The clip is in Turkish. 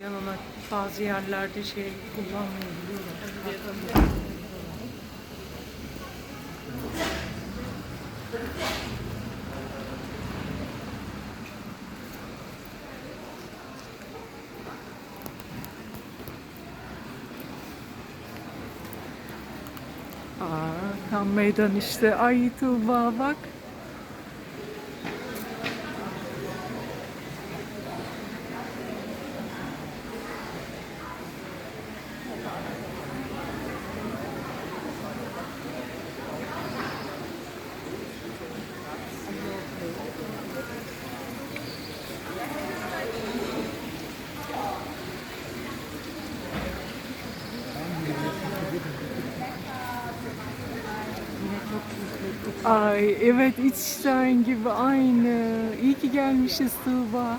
Yanına bazı yerlerde şey kullanmayabiliyorlar. Aa, tam meydan işte. Ay Tuğba bak. Ay evet İçişten gibi aynı. İyi ki gelmişiz Tuğba.